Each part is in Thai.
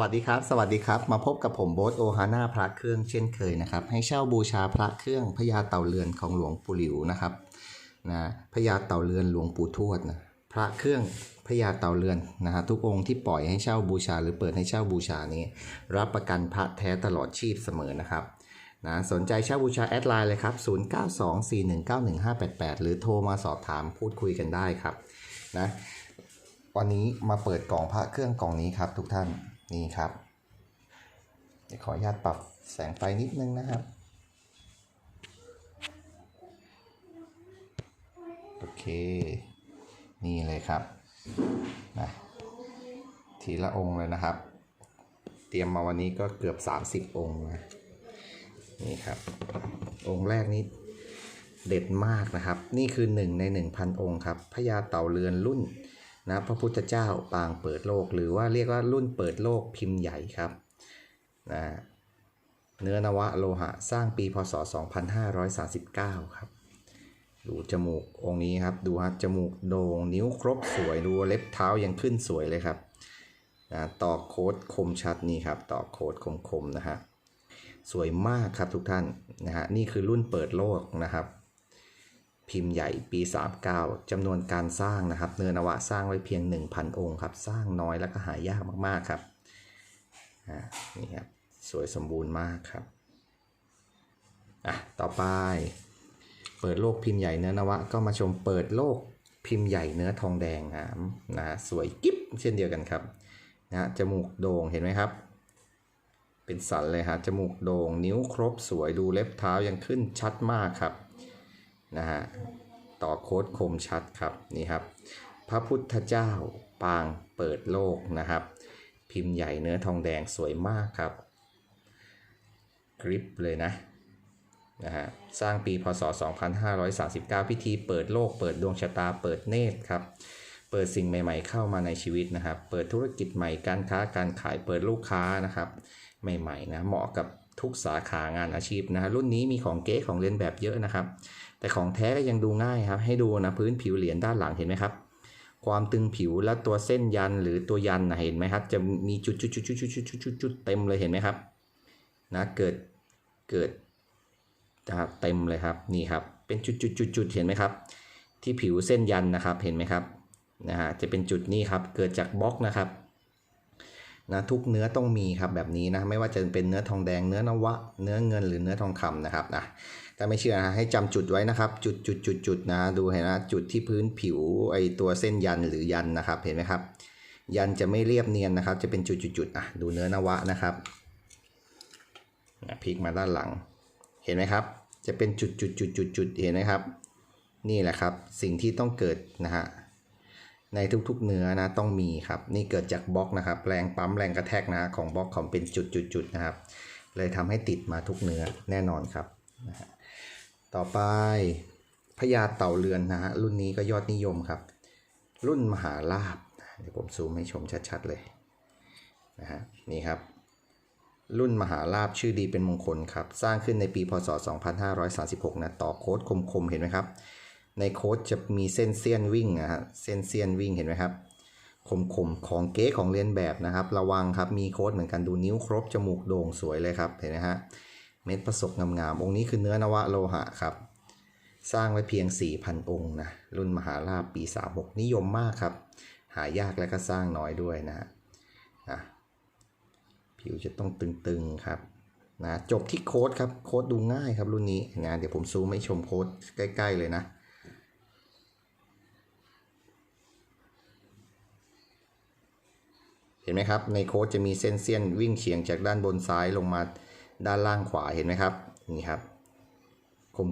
วัสดีครับ สวัสดีครับ มาพบกับผมโบ๊ทโอฮาน่าพระเครื่องเช่นเคยนะครับ ให้เช่าบูชาพระเครื่องพญาเต่าเรือนของหลวงปู่หลิวนะครับนะพญาเต่าเรือนหลวงปู่ทวดนะพระเครื่องพญาเต่าเรือนนะฮะทุกองค์ที่ปล่อยให้เช่าบูชา หรือเปิดให้เช่าบูชานี้ รับประกันพระแท้ตลอดชีพเสมอนะครับนะสนใจเช่าบูชาแอดไลน์เลยครับ 0924191588 หรือโทรมาสอบถามพูดคุยกันได้ครับนะวันนี้มาเปิดกล่องพระเครื่องกล่องนี้ครับทุกท่าน นี่ครับ เดี๋ยวขออนุญาตปรับแสงไฟนิดนึงนะครับ โอเค นี่เลยครับนะทีละองค์เลยนะครับ เตรียมมาวันนี้ก็เกือบ 30 องค์นะนี่ครับ องค์แรกนี้เด็ดมากนะครับ นี่คือหนึ่งใน 1,000 องค์ครับพญาเต่าเรือนรุ่น นะพระพุทธเจ้าปางเปิดโลก หรือว่าเรียกว่ารุ่นเปิดโลกพิมพ์ใหญ่ครับนะเนื้อนวะโลหะสร้างปีพศ 2539 ครับ ดูจมูกองค์นี้ครับ ดูฮะจมูกโด่งนิ้วครบสวยดูเล็บเท้ายังขึ้นสวยเลยครับนะต่อโค้ดคมชัดนี่ครับ ต่อโค้ดคมๆนะฮะสวยมากครับทุกท่านนะฮะนี่คือรุ่นเปิดโลกนะครับ พิมพ์ใหญ่ปี 39จำนวนการสร้างนะครับ เนื้อนวะสร้างไว้เพียง 1,000 องค์ครับ สร้างน้อยแล้วก็หายากมากๆครับอ่านี่ครับ สวยสมบูรณ์มากครับอะต่อไป เปิดโลกพิมพ์ใหญ่เนื้อนวะ ก็มาชมเปิดโลกพิมพ์ใหญ่เนื้อทองแดงงามนะสวยกิ๊บเช่นเดียวกันครับนะจมูกโด่งเห็นไหมครับ เป็นสันเลยฮะจมูกโด่งนิ้วครบสวยดูเล็บเท้ายังขึ้นชัดมากครับ นะฮะต่อโค้ดคมชัดครับนี่ครับ พระพุทธเจ้าปางเปิดโลกนะครับ พิมพ์ใหญ่เนื้อทองแดงสวยมากครับกริปเลยนะนะฮะสร้างปีพศ 2539 พิธีเปิดโลก เปิดดวงชะตาเปิดเนตรครับ เปิดสิ่งใหม่ๆเข้ามาในชีวิตนะครับ เปิดธุรกิจใหม่การค้าการขายเปิดลูกค้านะครับ ใหม่ๆนะเหมาะกับ ทุกสาขางานอาชีพนะฮะรุ่นนี้มีของเก๊ของเลียนแบบเยอะนะครับ แต่ของแท้ก็ยังดูง่ายครับ ให้ดูนะพื้นผิวเหรียญด้านหลังเห็นไหมครับ ความตึงผิวและตัวเส้นยันหรือตัวยันนะเห็นไหมครับ จะมีจุดจุดจุดจุดจุดจุดจุดจุดจุดเต็มเลยเห็นไหมครับนะเกิดเกิดนะครับเต็มเลยครับนี่ครับเป็นจุดจุดจุดจุดเห็นไหมครับ ที่ผิวเส้นยันนะครับเห็นไหมครับนะฮะจะเป็นจุดนี้ครับเกิดจากบล็อกนะครับ นะทุกเนื้อต้องมีครับแบบนี้นะไม่ว่าจะเป็นเนื้อทองแดงเนื้อนวะ เนื้อเงินหรือเนื้อทองคำนะครับนะถ้าไม่เชื่อนะให้จำจุดไว้นะครับ จุดจุดจุดจุดนะดูเห็นนะจุดที่พื้นผิวไอตัวเส้นยันหรือยันนะครับเห็นไหมครับ ยันจะไม่เรียบเนียนนะครับ จะเป็นจุดจุดจุดอะดูเนื้อนวะนะครับนะพลิกมาด้านหลัง เห็นไหมครับ จะเป็นจุดจุดจุดจุดจุดเห็นไหมครับ นี่แหละครับสิ่งที่ต้องเกิดนะฮะ ในทุกๆเนื้อนะต้องมีครับ นี่เกิดจากบล็อกนะครับ แรงปั๊มแรงกระแทกนะของบล็อกของเป็นจุดจุดจุดนะครับ เลยทำให้ติดมาทุกเนื้อแน่นอนครับนะฮะต่อไปพญาเต่าเรือนนะฮะรุ่นนี้ก็ยอดนิยมครับ รุ่นมหาลาบเดี๋ยวผมซูมให้ชมชัดๆเลยนะฮะนี่ครับ รุ่นมหาลาบชื่อดีเป็นมงคลครับ สร้างขึ้นในปีพศ 2536นะต่อโค้ดคมๆเห็นไหมครับ ในโค้ดจะมีเส้นเสี้ยนวิ่งนะฮะเส้นเสี้ยนวิ่งเห็นไหมครับคมๆของเก๊ของเรียนแบบนะครับ ระวังครับมีโค้ดเหมือนกันดูนิ้วครบจมูกโด่งสวยเลยครับเห็นไหมฮะเม็ดประสบงามๆองค์นี้คือเนื้อนวะโลหะครับสร้างไว้เพียง 4,000 องค์นะรุ่นมหาลาภปี 36 นิยมมากครับ หายากและก็สร้างน้อยด้วยนะฮะนะผิวจะต้องตึงๆครับนะจบที่โค้ดครับโค้ดดูง่ายครับรุ่นนี้งานเดี๋ยวผมซูมให้ชมโค้ดใกล้ ๆ เลยนะ เห็นไหมครับ ในโค้ดจะมีเส้นเสี้ยนวิ่งเฉียงจากด้านบนซ้ายลงมาด้านล่างขวาเห็นไหมครับนี่ครับ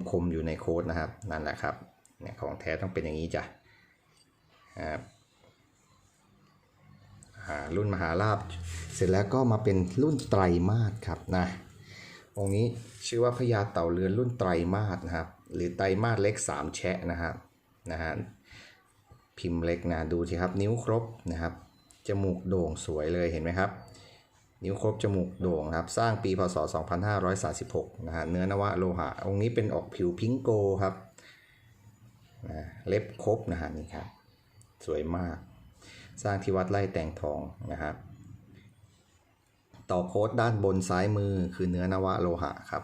คมๆอยู่ในโค้ดนะครับนั่นแหละครับเนี่ยของแท้ต้องเป็นอย่างนี้จ้ะครับอ่ารุ่นมหาลาบเสร็จแล้วก็มาเป็นรุ่นไตรมาสครับนะองค์นี้ชื่อว่าพญาเต่าเรือนรุ่นไตรมาสนะครับ หรือไตรมาสเล็กสามแชะนะครับนะฮะพิมพ์เล็กนะดูสิครับนิ้วครบนะครับ จมูกโด่งสวยเลยเห็นไหมครับ นิ้วครบจมูกโด่งครับ สร้างปีพศ 2536นะฮะเนื้อนวะโลหะ องค์นี้เป็นออกผิวพิงโกครับนะเล็บครบนะฮะนี่ครับ สวยมาก สร้างที่วัดไร่แตงทองนะครับต่อโค้ดด้านบนซ้ายมือคือเนื้อนวะโลหะครับ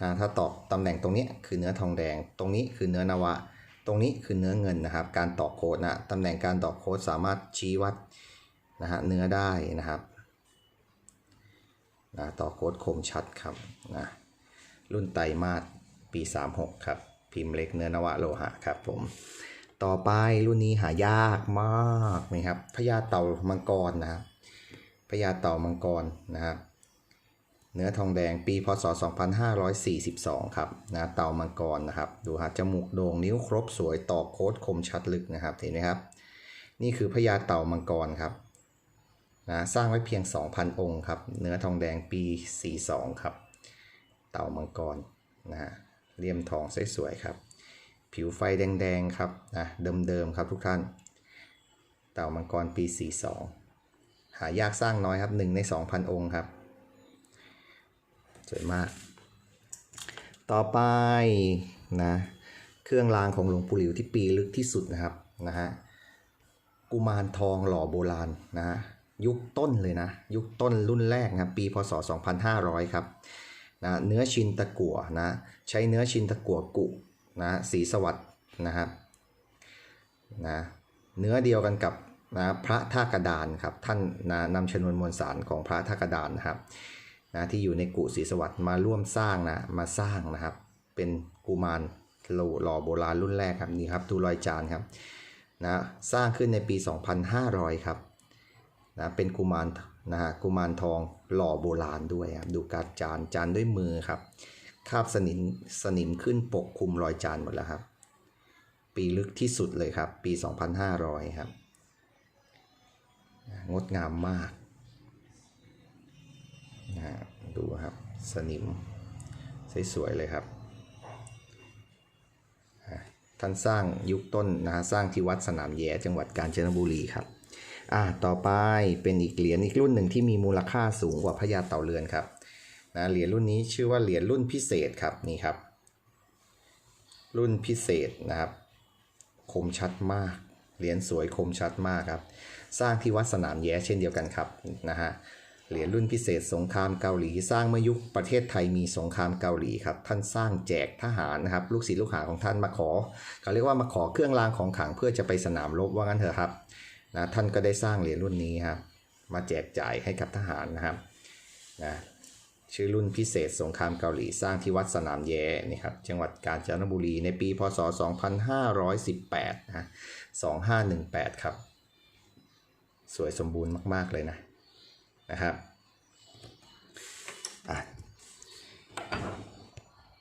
นะถ้าตอกตำแหน่งตรงนี้คือเนื้อทองแดง ตรงนี้คือเนื้อนวะ ตรงนี้คือเนื้อเงินนะครับ การตอกโค้ดนะตำแหน่งการตอกโค้ดสามารถชี้วัดนะฮะเนื้อได้นะครับนะต่อโค้ดคมชัดครับนะรุ่นไตรมาสปี 36 ครับ พิมพ์เล็กเนื้อนวะโลหะครับผมต่อไปรุ่นนี้หายากมากนะครับพญาเต่ามังกรนะครับพญาเต่ามังกรนะครับ เนื้อทองแดงปีพศ 2542 ครับนะเต่ามังกรนะครับ ดูฮะจมูกโด่งนิ้วครบสวยต่อโค้ดคมชัดลึกนะครับเห็นไหมครับ นี่คือพญาเต่ามังกรครับนะสร้างไว้เพียง 2,000 องค์ครับ เนื้อทองแดงปี 42 ครับ เต่ามังกรนะฮะเลี่ยมทองสวยๆครับ ผิวไฟแดงๆครับนะเดิมๆครับทุกท่าน เต่ามังกรปี 42 หายากสร้างน้อยครับ 1 ใน 2,000 องค์ครับ วยมาก ต่อไปนะเครื่องรางของหลวงปู่หลิวที่ปีลึกที่สุดนะครับนะฮะกุมารทองหล่อโบราณนะฮะยุคต้นเลยนะ ยุคต้นรุ่นแรกนะปีพศ 2500 ครับนะเนื้อชินตะกั่วนะใช้เนื้อชินตะกั่วกุนะสีสวัสด์นะครับนะเนื้อเดียวกันกับนะพระท่ากระดานครับท่านนะนำชนวนมวลสารของพระท่ากระดานนะครับ นะที่อยู่ในกุศรีสวัสดิ์มาร่วมสร้างนะมาสร้างนะครับ เป็นกุมารโลหล่อโบราณรุ่นแรกครับนี่ครับดูรอยจานครับนะสร้างขึ้นในปี 2500 ครับนะเป็นกุมารนะฮะกุมารทองหล่อโบราณด้วยครับดูการจานจานด้วยมือครับคาบสนิมสนิมขึ้นปกคลุมรอยจานหมดแล้วครับ ปีลึกที่สุดเลยครับ ปี 2500 ครับ งดงามมาก ฮะดูครับ สนิม สวยๆเลยครับท่านสร้างยุคต้นนะฮะสร้างที่วัดสนามแย่จังหวัดกาญจนบุรีครับอ่าต่อไปเป็นอีกเหรียญอีกรุ่นหนึ่งที่มีมูลค่าสูงกว่าพญาเต่าเรือนครับนะเหรียญรุ่นนี้ชื่อว่าเหรียญรุ่นพิเศษครับนี่ครับ รุ่นพิเศษนะครับ คมชัดมาก เหรียญสวยคมชัดมากครับ สร้างที่วัดสนามแย้เช่นเดียวกันครับนะฮะ เหรียญรุ่นพิเศษสงครามเกาหลี สร้างเมื่อยุคประเทศไทยมีสงครามเกาหลีครับท่านสร้างแจกทหารนะครับลูกศิษย์ลูกหาของท่านมาขอเขาเรียกว่ามาขอเครื่องรางของขลังเพื่อจะไปสนามรบว่างั้นเถอะครับนะท่านก็ได้สร้างเหรียญรุ่นนี้ครับมาแจกจ่ายให้กับทหารนะครับนะชื่อรุ่นพิเศษสงครามเกาหลีสร้างที่วัดสนามแย้นี่ครับจังหวัดกาญจนบุรีในปีพศ 2518นะ2518 ครับ สวยสมบูรณ์มาก ๆ เลยนะ นะครับ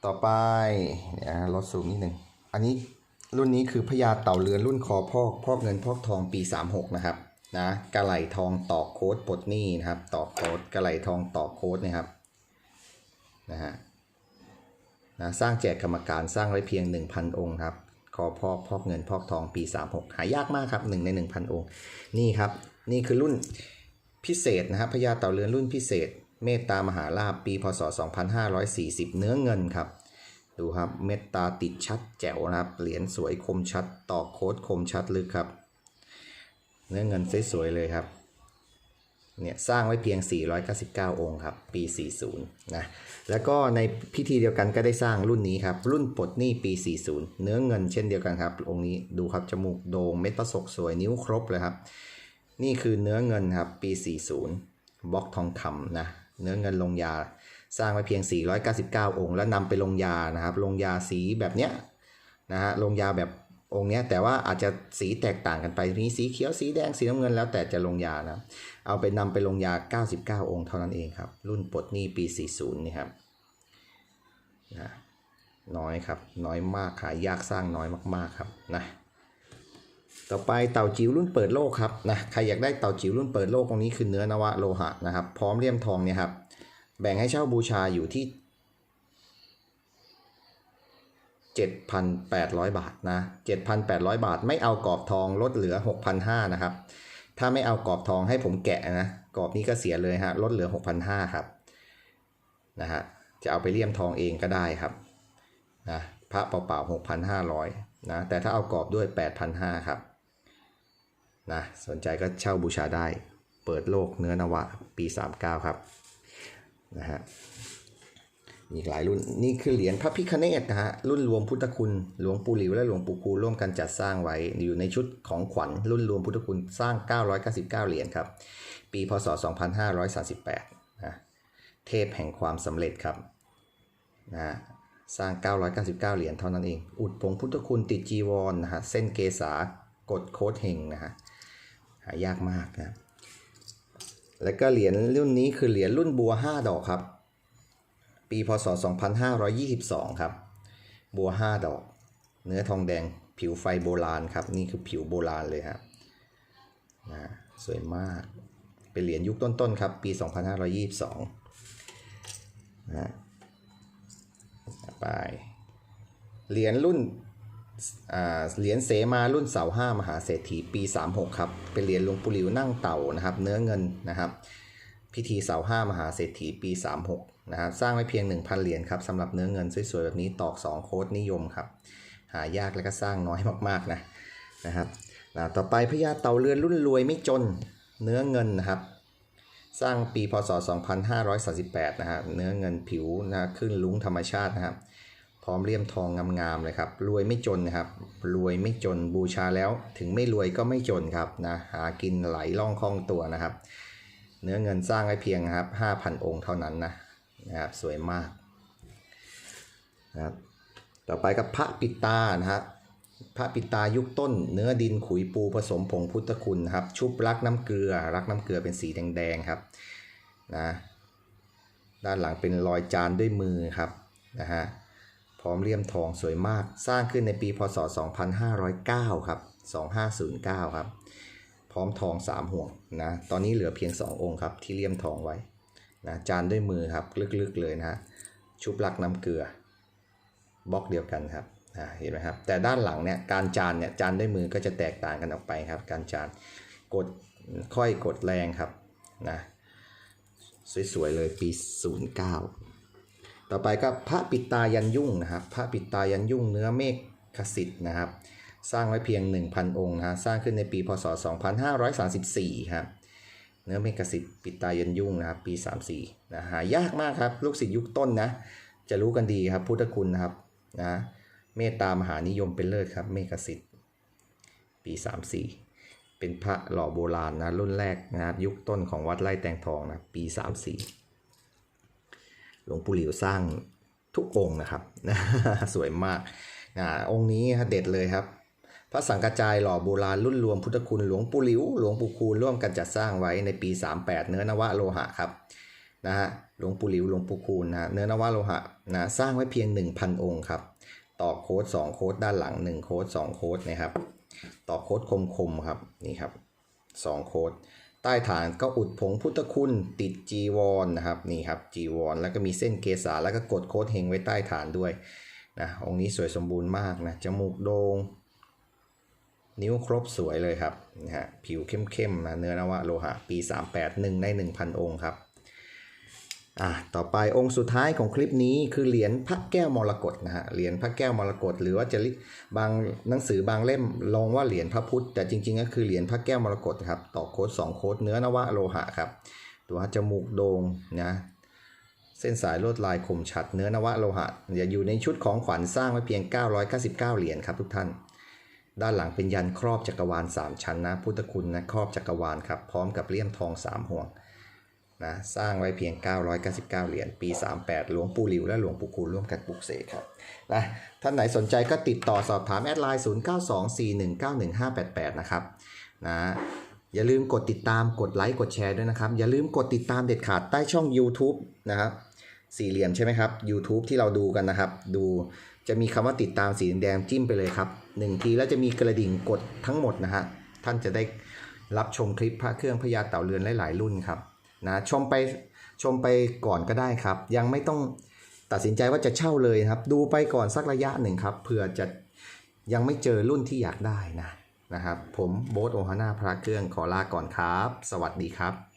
ต่อไปเนี่ยลดซูมนิดหนึ่งอันนี้รุ่นนี้คือพญาเต่าเรือนรุ่นคอพอกพอกเงินพอกทองปี 36 นะครับนะกระไหลทองต่อโค้ดปลดหนี้นะครับต่อโค้ดกระไหลทองต่อโค้ดนะครับนะฮะนะสร้างแจกกรรมการสร้างไว้เพียง 1,000 องค์ครับคอพอกพอกเงินพอกทองปี 36 หายากมากครับ 1 ใน 1,000 องค์ นี่ครับ นี่คือรุ่น พิเศษนะครับพญาเต่าเรือนรุ่นพิเศษ เมตตามหาลาภปีพศ 2540 เนื้อเงินครับ ดูครับเมตตาติดชัดแจ๋วนะครับ เหรียญสวยคมชัด ต่อโค้ดคมชัดลึกครับ เนื้อเงินสวยๆเลยครับเนี่ยสร้างไว้เพียง 499 องค์ครับ ปี 40 นะ แล้วก็ในพิธีเดียวกันก็ได้สร้างรุ่นนี้ครับ รุ่นปลดหนี้ปี 40 เนื้อเงินเช่นเดียวกันครับ องค์นี้ดูครับ จมูกโด่ง เม็ดประสกสวย นิ้วครบเลยครับ นี่คือเนื้อเงินครับปี 40 บล็อกทองคำนะเนื้อเงินลงยาสร้างไว้เพียง 499 องค์ แล้วนำไปลงยานะครับลงยาสีแบบเนี้ยนะฮะลงยาแบบองค์เนี้ยแต่ว่าอาจจะสีแตกต่างกันไปมีสีเขียวสีแดงสีน้ำเงินแล้วแต่จะลงยานะเอาไปนำไปลงยา 99 องค์เท่านั้นเองครับ รุ่นปลดหนี้ปี 40 นี่ครับนะน้อยครับ น้อยมากขายยากสร้างน้อยมาก ๆ ครับนะ ต่อไปเต่าจิ๋วรุ่นเปิดโลกครับนะใครอยากได้เต่าจิ๋วรุ่นเปิดโลกตรงนี้คือเนื้อนวะโลหะนะครับ พร้อมเลี่ยมทองเนี่ยครับ แบ่งให้เช่าบูชาอยู่ที่ 7,800 บาทนะ 7,800 บาท ไม่เอากรอบทองลดเหลือ 6,500นะครับ ถ้าไม่เอากรอบทองให้ผมแกะนะกรอบนี้ก็เสียเลยฮะลดเหลือ 6,500ครับนะฮะจะเอาไปเลี่ยมทองเองก็ได้ครับนะพระเปล่าๆ6,500นะแต่ถ้าเอากรอบด้วย 8,500ครับ นะสนใจก็เช่าบูชาได้ เปิดโลกเนื้อนวะปี 39 ครับนะฮะมีอีกหลายรุ่นนี่คือเหรียญพระพิคเนตนะฮะรุ่นรวมพุทธคุณหลวงปู่หลิวและหลวงปู่คูร่วมกันจัดสร้างไว้อยู่ในชุดของขวัญรุ่นรวมพุทธคุณสร้าง 999 เหรียญครับ ปีพศ 2538นะเทพแห่งความสำเร็จครับนะสร้าง 999 เหรียญเท่านั้นเอง อุดผงพุทธคุณติดจีวรนะฮะเส้นเกษากดโค้ดเฮงนะฮะ หายากมากนะแล้วก็เหรียญรุ่นนี้คือเหรียญรุ่นบัว 5 ดอกครับ ปีพศ 2522 ครับ บัว 5 ดอก เนื้อทองแดงผิวไฟโบราณครับ นี่คือผิวโบราณเลยครับนะสวยมาก เป็นเหรียญยุคต้นๆครับ ปี 2522 นะไป เหรียญรุ่น เหรียญเสมารุ่นเสาห้ามหาเศรษฐีปี 36 ครับ เป็นเหรียญหลวงปู่หลิวนั่งเต่านะครับ เนื้อเงินนะครับ พิธีเสาห้ามหาเศรษฐีปี 36 นะครับ สร้างไว้เพียง 1,000 เหรียญครับสำหรับเนื้อเงินสวยๆแบบนี้ตอก 2 โค้ดนิยมครับ หายากและก็สร้างน้อยมากๆนะนะครับนะต่อไปพญาเต่าเรือนรุ่นรวยไม่จนเนื้อเงินนะครับ สร้างปีพศ 2538 นะฮะเนื้อเงินผิวนะขึ้นลุ้งธรรมชาตินะครับ พร้อมเลี่ยมทองงามๆเลยครับ รวยไม่จนนะครับ รวยไม่จนบูชาแล้ว ถึงไม่รวยก็ไม่จนครับนะหากินไหลล่องคล่องตัวนะครับ เนื้อเงินสร้างไว้เพียงครับ5,000 องค์เท่านั้นนะนะครับสวยมากนะครับต่อไปกับพระปิตานะฮะพระปิตายุคต้น เนื้อดินขุยปูผสมผงพุทธคุณครับ ชุบรักน้ำเกลือ รักน้ำเกลือเป็นสีแดงๆครับนะด้านหลังเป็นรอยจานด้วยมือครับนะฮะ พร้อมเลี่ยมทองสวยมาก สร้างขึ้นในปีพศ 2509 ครับ 2509 ครับ พร้อมทอง 3 ห่วงนะ ตอนนี้เหลือเพียง 2 องค์ครับที่เลี่ยมทองไว้นะจานด้วยมือครับ ลึกๆเลยนะ ชุบลักน้ำเกลือบล็อกเดียวกันครับเห็นไหมครับ แต่ด้านหลังเนี่ยการจานเนี่ยจานด้วยมือก็จะแตกต่างกันออกไปครับ การจานกดค่อยกดแรงครับนะสวยๆเลยปี 09 ต่อไปก็พระปิตายันยุ่งนะครับพระปิตายันยุ่งเนื้อเมฆขสิทธ์นะครับ สร้างไว้เพียง 1,000 องค์นะฮะสร้างขึ้นในปีพศ 2534ครับเนื้อเมฆสิทธิ์ปิตายันยุ่งนะครับ ปี 34นะหายากมากครับ ลูกศิษย์ยุคต้นนะ จะรู้กันดีครับ พุทธคุณนะครับนะเมตตามหานิยมเป็นเลิศครับ เมฆสิทธิ์ปี 34 เป็นพระหล่อโบราณนะรุ่นแรกนะครับยุคต้นของวัดไร่แตงทองนะปี 34 หลวงปู่หลิวสร้างทุกองค์นะครับ สวยมากอ่าองค์นี้เด็ดเลยครับ พระสังกระจายหล่อโบราณรุ่นรวมพุทธคุณหลวงปู่หลิวหลวงปู่คูณร่วมกันจัดสร้างไว้ในปี 38 เนื้อนวะโลหะครับนะฮะหลวงปู่หลิวหลวงปู่คูณนะเนื้อนวะโลหะนะสร้างไว้เพียง 1,000 องค์ครับ ต่อโค้ด2โค้ดด้านหลัง 1 โค้ด2โค้ดนะครับ ต่อโค้ดคมๆครับนี่ครับ2โค้ด ใต้ฐานก็อุดผงพุทธคุณติดจีวรนนะครับนี่ครับจีวร แล้วก็มีเส้นเกษาแล้วก็กดโค้ดเฮงไว้ใต้ฐานด้วยนะองค์นี้สวยสมบูรณ์มากนะจมูกโดง่งนิ้วครบสวยเลยครับนะฮะผิวเข้มๆนะเนื้อนวะโลหะปี 38หนึ่งใน 1,000 องค์ครับ อะต่อไปองค์สุดท้ายของคลิปนี้คือเหรียญพระแก้วมรกตนะฮะเหรียญพระแก้วมรกตหรือว่าจะเรียกบางหนังสือบางเล่มลงว่าเหรียญพระพุทธ แต่จริงๆ ก็คือเหรียญพระแก้วมรกตครับต่อโค้ด2โค้ดเนื้อนวะโลหะครับ ตัวจมูกโด่งนะเส้นสายลวดลายคมชัดเนื้อนวะโลหะอย่าอยู่ในชุดของขวัญสร้างไว้เพียง 999 เหรียญครับทุกท่าน ด้านหลังเป็นยันครอบจักรวาล 3 ชั้นนะพุทธคุณนะครอบจักรวาลครับพร้อมกับเลี่ยมทอง 3 ห่วง นะสร้างไว้เพียง 999 เหรียญปี 38 หลวงปู่หลิวและหลวงปู่คูณร่วมกันปลุกเสกครับนะท่านไหนสนใจก็ติดต่อสอบถามแอดไลน์ 0924191588 นะครับนะอย่าลืมกดติดตามกดไลค์กดแชร์ด้วยนะครับ อย่าลืมกดติดตามเด็ดขาดใต้ช่อง YouTube นะครับสี่เหลี่ยมใช่ไหมครับ YouTube ที่เราดูกันนะครับ ดูจะมีคำว่าติดตามสีแดงจิ้มไปเลยครับหนึ่งทีแล้วจะมีกระดิ่งกดทั้งหมดนะฮะท่านจะได้รับชมคลิปพระเครื่องพญาเต่าเรือนหลาย ๆ รุ่นครับ นะชมไปชมไปก่อนก็ได้ครับ ยังไม่ต้องตัดสินใจว่าจะเช่าเลยครับ ดูไปก่อนสักระยะหนึ่งครับเผื่อจะยังไม่เจอรุ่นที่อยากได้นะนะครับ ผมโบ๊ทโอฮาน่าพระเครื่องขอลาก่อนครับ สวัสดีครับ